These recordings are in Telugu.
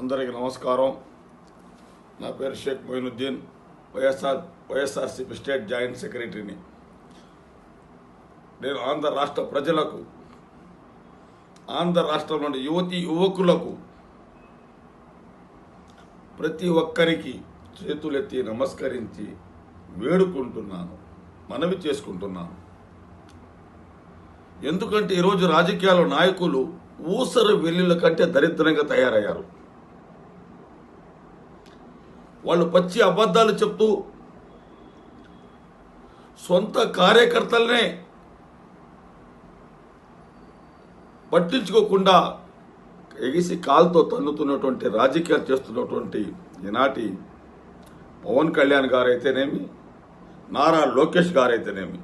అందరికీ నమస్కారం. నా పేరు Shaik Moinuddin YSR YSRCP state joint సెక్రటరీని. నేను ఆంధ్ర రాష్ట్ర ప్రజలకు ఆంధ్ర రాష్ట్రంలోని యువతి యువకులకు ప్రతి ఒక్కరికి చేతులెత్తి నమస్కరించి వేడుకుంటున్నాను మనవి చేసుకుంటున్నాను. ఎందుకంటే ఈరోజు రాజకీయాల నాయకులు ఊసరు వెల్లుల కంటే దరిద్రంగా తయారయ్యారు. వాళ్ళు పచ్చి అబద్ధాలు చెప్తూ సొంత కార్యకర్తలనే పట్టించుకోకుండా ఎగిసి కాలుతో తన్నుతున్నటువంటి రాజకీయాలు చేస్తున్నటువంటి ఈనాటి పవన్ కళ్యాణ్ గారైతేనేమి నారా లోకేష్ గారైతేనేమి.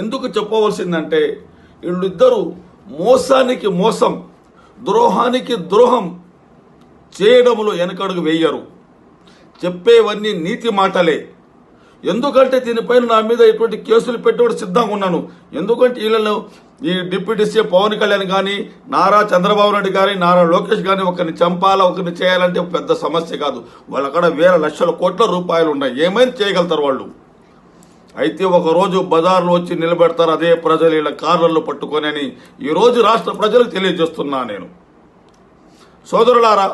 ఎందుకు చెప్పవలసిందంటే వీళ్ళిద్దరూ మోసానికి మోసం ద్రోహానికి ద్రోహం చేయడంలో వెనకడుగు వేయరు. చెప్పేవన్నీ నీతి మాటలే. ఎందుకంటే దీనిపైన నా మీద ఎటువంటి కేసులు పెట్టుబడి సిద్ధంగా ఉన్నాను. ఎందుకంటే వీళ్ళను ఈ డిప్యూటీ సీఎం పవన్ కళ్యాణ్ కానీ నారా చంద్రబాబు నాయుడు కానీ నారా లోకేష్ కానీ ఒకరిని చంపాలా ఒకరిని చేయాలంటే పెద్ద సమస్య కాదు. వాళ్ళ అక్కడ వేల లక్షల కోట్ల రూపాయలు ఉన్నాయి. ఏమైనా చేయగలుగుతారు వాళ్ళు? అయితే ఒకరోజు బజార్లో వచ్చి నిలబెడతారు అదే ప్రజలు ఇలా కార్లలో పట్టుకొని అని. ఈరోజు రాష్ట్ర ప్రజలకు తెలియజేస్తున్నా నేను. సోదరులారా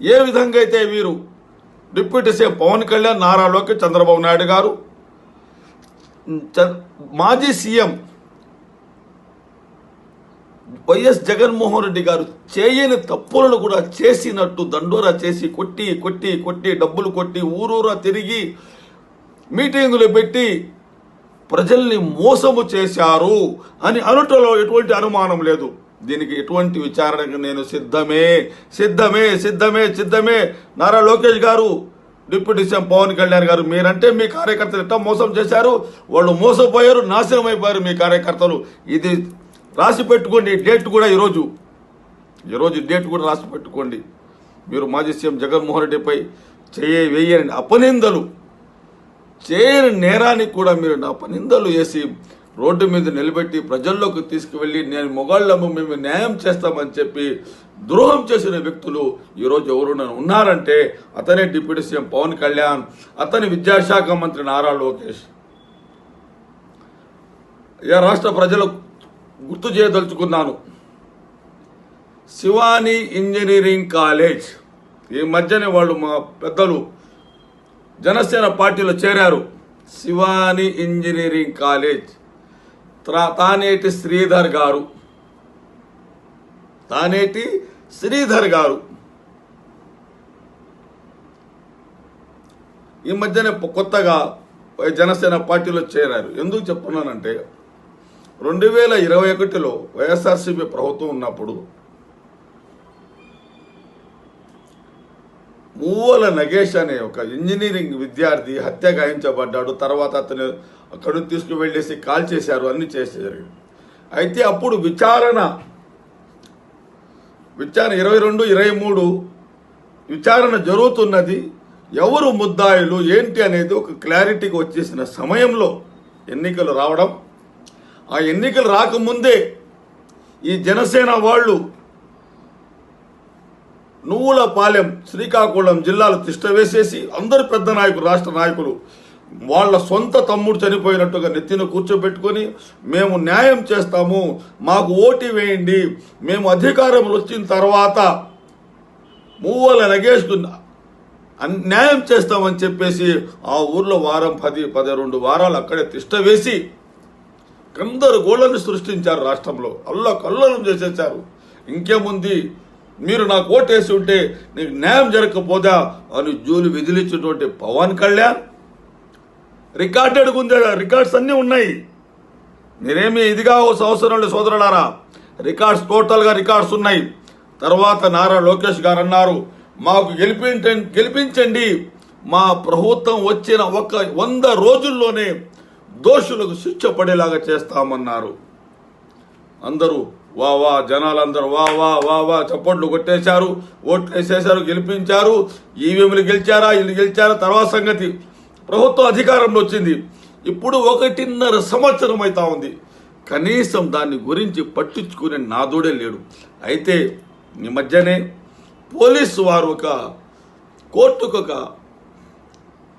ఏ విధంగా అయితే వీరు డిప్యూటీ సీఎం పవన్ కళ్యాణ్ నారా లోకేష్ చంద్రబాబు నాయుడు గారు చ- మాజీ సీఎం వైఎస్ జగన్మోహన్ రెడ్డి గారు చేయని తప్పులను కూడా చేసినట్టు దండోరా చేసి కొట్టి కొట్టి కొట్టి డబ్బులు కొట్టి ఊరూరా తిరిగి మీటింగులు పెట్టి ప్రజల్ని మోసము చేశారు అని అనుటలో ఎటువంటి అనుమానం లేదు. దీనికి ఎటువంటి విచారణకు నేను సిద్ధమే సిద్ధమే సిద్ధమే సిద్ధమే. నారా లోకేష్ గారు డిప్యూటీ సీఎం పవన్ కళ్యాణ్ గారు మీరంటే మీ కార్యకర్తలు ఎట్లా మోసం చేశారు? వాళ్ళు మోసపోయారు నాశనం అయిపోయారు మీ కార్యకర్తలు. ఇది రాసి పెట్టుకోండి డేట్ కూడా ఈరోజు. ఈరోజు డేట్ కూడా రాసి పెట్టుకోండి. మీరు మాజీ సీఎం జగన్మోహన్ రెడ్డిపై చేయ వేయని అపనిందలు. చేయని నేరానికి కూడా మీరు అపనిందలు వేసి రోడ్డు మీద నిలబెట్టి ప్రజల్లోకి తీసుకువెళ్ళి నేను మొగాళ్ళము మేము న్యాయం చేస్తామని చెప్పి ద్రోహం చేసిన వ్యక్తులు ఈరోజు ఎవరు ఉన్నారంటే అతనే డిప్యూటీ సీఎం పవన్ కళ్యాణ్ అతని విద్యాశాఖ మంత్రి నారా లోకేష్. ఏ రాష్ట్ర ప్రజలు గుర్తు చేయదలుచుకున్నాను. Shivani engineering college. ఈ మధ్యనే వాళ్ళు మా పెద్దలు జనసేన పార్టీలో చేరారు. Shivani engineering college. Taneti Sridhar garu. Taneti Sridhar గారు. ఈ మధ్యనే కొత్తగా జనసేన పార్టీలో చేరారు. ఎందుకు చెప్తున్నానంటే రెండు వేల ఇరవై ఒకటిలో వైఎస్ఆర్సీపీ ప్రభుత్వం ఉన్నప్పుడు మూవల నగేష్ అనే ఒక ఇంజనీరింగ్ విద్యార్థి హత్య గాయించబడ్డాడు. తర్వాత అతను అక్కడి తీసుకువెళ్ళేసి కాల్ చేశారు. అన్ని చేశారు అయితే అప్పుడు విచారణ విచారణ ఇరవై రెండు ఇరవై మూడు విచారణ జరుగుతున్నది. ఎవరు ముద్దాయిలు ఏంటి అనేది ఒక క్లారిటీకి వచ్చేసిన సమయంలో ఎన్నికలు రావడం. ఆ ఎన్నికలు రాకముందే ఈ జనసేన వాళ్ళు నువ్వులపాలెం శ్రీకాకుళం జిల్లాలో తిష్ట వేసేసి అందరు పెద్ద నాయకులు రాష్ట్ర నాయకులు వాళ్ళ సొంత తమ్ముడు చనిపోయినట్టుగా నెత్తిన కూర్చోబెట్టుకొని మేము న్యాయం చేస్తాము మాకు ఓటు వేయండి మేము అధికారంలో వచ్చిన తర్వాత మూవల నగేష్కు అన్- న్యాయం చేస్తామని చెప్పేసి ఆ ఊర్లో వారం పది పదకొండు వారాలు అక్కడే తిష్ట వేసి గందరగోళాన్ని సృష్టించారు రాష్ట్రంలో. అల్ల కల్లోలం చేసేసారు ఇంకేముంది? మీరు నాకు ఓటేసి ఉంటే నీకు న్యాయం జరగకపోదా అని జూలు విధిలిచ్చినటువంటి పవన్ కళ్యాణ్? రికార్డెడ్ ఉంది రికార్డ్స్ అన్నీ ఉన్నాయి. నేనేమి ఇదిగా ఓ సంవత్సరం సోదరులారా. రికార్డ్స్ టోటల్గా రికార్డ్స్ ఉన్నాయి. తర్వాత నారా లోకేష్ గారు అన్నారు మాకు గెలిపించండి గెలిపించండి. మా ప్రభుత్వం వచ్చిన ఒక వంద రోజుల్లోనే దోషులకు శిక్ష పడేలాగా చేస్తామన్నారు. అందరూ వా వా జనాలందరూ వా వా వా వా చప్పట్లు కొట్టేశారు ఓట్లు వేసేశారు గెలిపించారు ఈవీఎంలు గెలిచారా ఇల్లు గెలిచారా తర్వాత సంగతి. ప్రభుత్వం అధికారంలో వచ్చింది. ఇప్పుడు ఒకటిన్నర సంవత్సరం అవుతా ఉంది. కనీసం దాని గురించి పట్టించుకునే నాదుడే లేడు. అయితే ఈ మధ్యనే పోలీసు వారు ఒక కోర్టుకు ఒక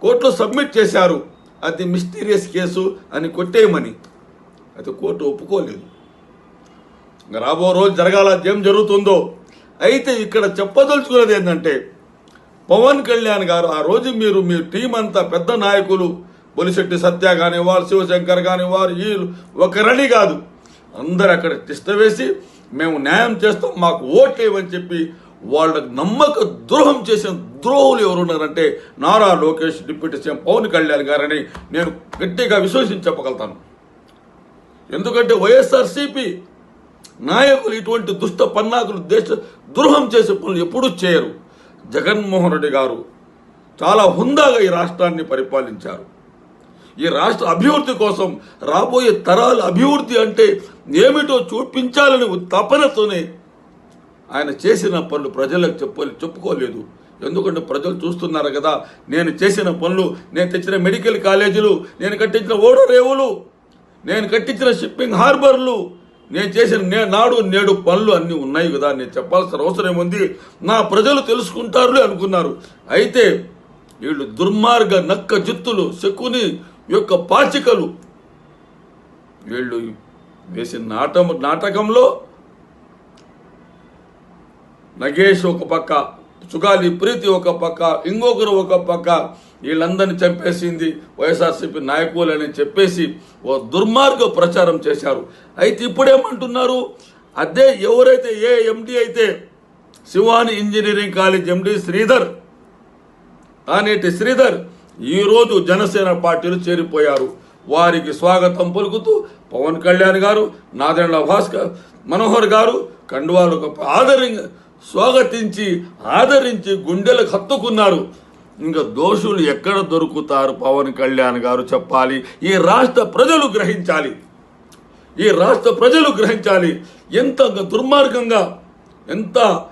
కోర్టులో సబ్మిట్ చేశారు. అది మిస్టీరియస్ కేసు అని కొట్టేయమని. అయితే కోర్టు ఒప్పుకోలేదు. రాబో రోజు జరగాల ఏం జరుగుతుందో. అయితే ఇక్కడ చెప్పదలుచుకున్నది ఏంటంటే పవన్ కళ్యాణ్ గారు ఆ రోజు మీరు మీ టీం అంతా పెద్ద నాయకులు బొలిశెట్టి సత్య కాని వారు శివశంకర్ కాని వారు వీళ్ళు ఒకరని కాదు. అందరు అక్కడ తిష్ట వేసి మేము న్యాయం చేస్తాం మాకు ఓట్లేమని చెప్పి వాళ్ళకు నమ్మక ద్రోహం చేసిన ద్రోహులు ఎవరున్నారంటే నారా లోకేష్ డిప్యూటీ సీఎం పవన్ కళ్యాణ్ గారని నేను గట్టిగా విశ్వసించి చెప్పగలుగుతాను. ఎందుకంటే వైఎస్ఆర్సీపీ నాయకులు ఇటువంటి దుష్ట పన్నాకులు దేశ ద్రోహం చేసే పనులు ఎప్పుడూ చేయరు. జగన్మోహన్ రెడ్డి గారు చాలా హుందాగా ఈ రాష్ట్రాన్ని పరిపాలించారు. ఈ రాష్ట్ర అభివృద్ధి కోసం రాబోయే తరాల అభివృద్ధి అంటే ఏమిటో చూపించాలని తపనతోనే ఆయన చేసిన పనులు ప్రజలకు చెప్పలే చెప్పుకోలేదు. ఎందుకంటే ప్రజలు చూస్తున్నారు కదా నేను చేసిన పనులు నేను తెచ్చిన మెడికల్ కాలేజీలు నేను కట్టించిన ఓడరేవులు నేను కట్టించిన షిప్పింగ్ హార్బర్లు నేను చేసిన నే నాడు నేడు పనులు అన్నీ ఉన్నాయి కదా నేను చెప్పాల్సిన అవసరం ఏముంది? నా ప్రజలు తెలుసుకుంటారులే అనుకున్నారు. అయితే వీళ్ళు దుర్మార్గ నక్క జిత్తులు శకుని యొక్క పాచికలు వీళ్ళు వేసిన నాటం నాటకంలో నగేష్ ఒక పక్క సుగాలి ప్రీతి ఒక పక్క ఇంకొకరు ఒక పక్క. వీళ్ళందరినీ చంపేసింది వైఎస్ఆర్సీపీ నాయకులని చెప్పేసి ఓ దుర్మార్గ ప్రచారం చేశారు. అయితే ఇప్పుడేమంటున్నారు? అదే ఎవరైతే ఏ ఎండి అయితే Shivani engineering college MD Sridhar Taneti Sridhar ఈరోజు జనసేన పార్టీలు చేరిపోయారు. వారికి స్వాగతం పలుకుతూ పవన్ కళ్యాణ్ గారు నాదెండ్ల భాస్కర్ మనోహర్ గారు కండువాలకు ఆదరి స్వాగతించి ఆదరించి గుండెలకు హత్తుకున్నారు ఇంకా దోషులు ఎక్కడ దొరుకుతారు? పవన్ కళ్యాణ్ గారు చెప్పాలి. ఈ రాష్ట్ర ప్రజలు గ్రహించాలి. ఈ రాష్ట్ర ప్రజలు గ్రహించాలి. ఎంత దుర్మార్గంగా ఎంత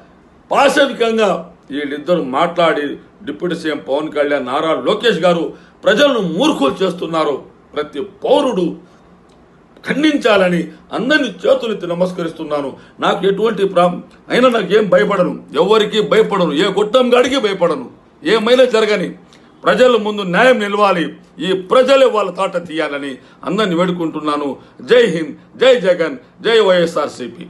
పాశవికంగా వీళ్ళిద్దరు మాట్లాడి డిప్యూటీ సీఎం పవన్ కళ్యాణ్ నారా లోకేష్ గారు ప్రజలను మూర్ఖులు చేస్తున్నారు. ప్రతి పౌరుడు ఖండించాలని అందరినీ చేతులెత్తి నమస్కరిస్తున్నాను. నాకు ఎటువంటి ప్రా అయినా నాకేం భయపడను. ఎవరికి భయపడను. ఏ గొట్టం గాడికి భయపడను. ఏమైనా జరగని. ప్రజల ముందు న్యాయం నిలవాలి. ఈ ప్రజలే వాళ్ళ తాట తీయాలని అందరిని వేడుకుంటున్నాను. జై హింద్ జై జగన్ జై వైఎస్ఆర్సీపీ.